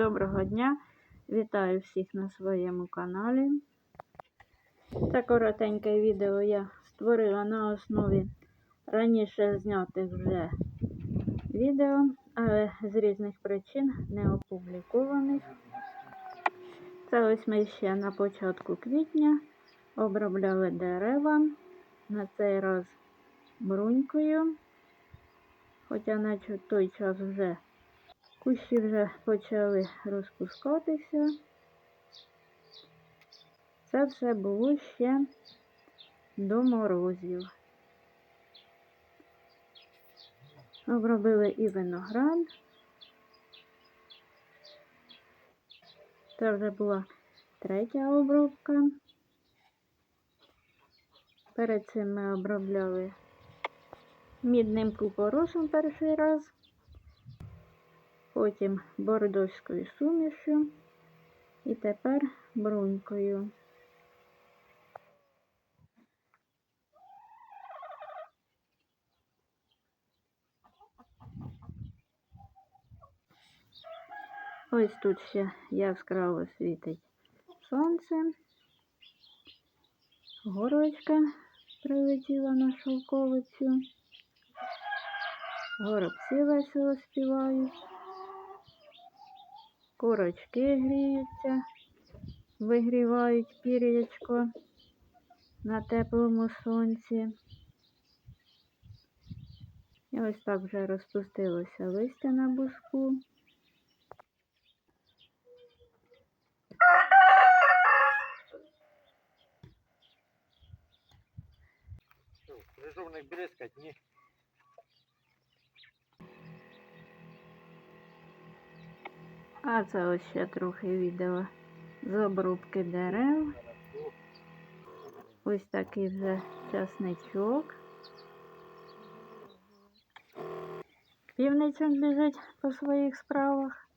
Доброго дня! Вітаю всіх на своєму каналі. Це коротеньке відео я створила на основі раніше знятих вже відео, але з різних причин не опублікованих. Це ось ми ще на початку квітня обробляли дерева, на цей раз брунькою, хоча в той час вже Кущі вже почали розпускатися. Це все було ще до морозів. Обробили і виноград. Це вже була третя обробка. Перед цим ми обробляли мідним купоросом перший раз потім бордоською сумішю і тепер брунькою. Ось тут ще яскраво світить сонце. Горочка прилетіла на шовковицю. Горобці весело співають. Курочки гріються, вигрівають пір'ячко на теплому сонці. І ось так вже розпустилося листя на буску. Крижовник бризкать, ні. А це ось ще трохи відео з обрубки дерев. Ось такий вже часничок. Півничок біжить по своїх справах.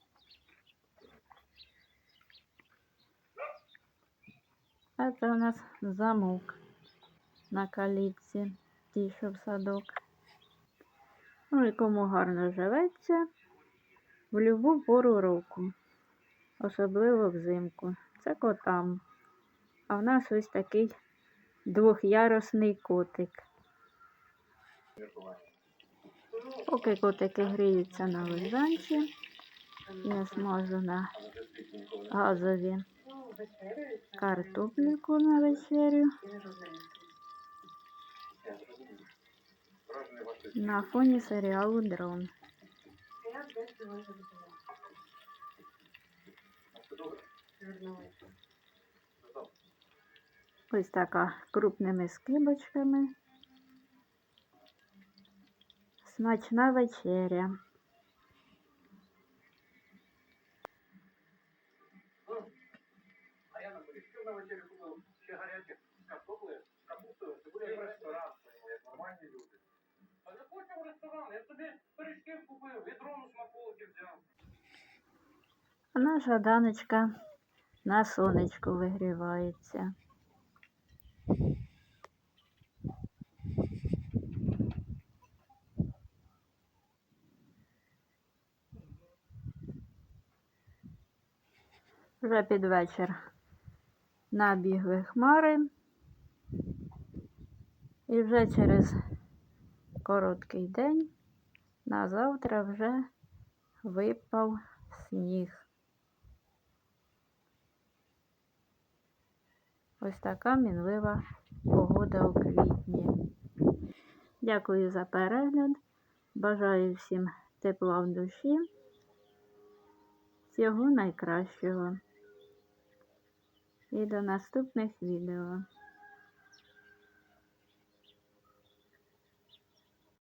А це у нас замок на калітці, ті, що в садок. Ну і кому гарно живеться в любу пору року, особливо взимку. Це котам. А в нас ось такий двохярусний котик. Поки котики гріються на лежанці, я смажу на газові картопліку на вечерю. На фоні серіалу Дрон. Ось така крупними скибочками. Смачна вечеря. А я на вечерю купив ще гарячих картопли з капустою, це буде в ресторан, як нормальні люди. А не хочемо в ресторан, я собі пиріжків купив, відром смаколиків взяв. А наша даночка на сонечку вигрівається. Вже під вечір набігли хмари. І вже через короткий день на завтра вже випав сніг. Ось така мінлива погода у квітні. Дякую за перегляд. Бажаю всім тепла в душі. Всього найкращого. І до наступних відео.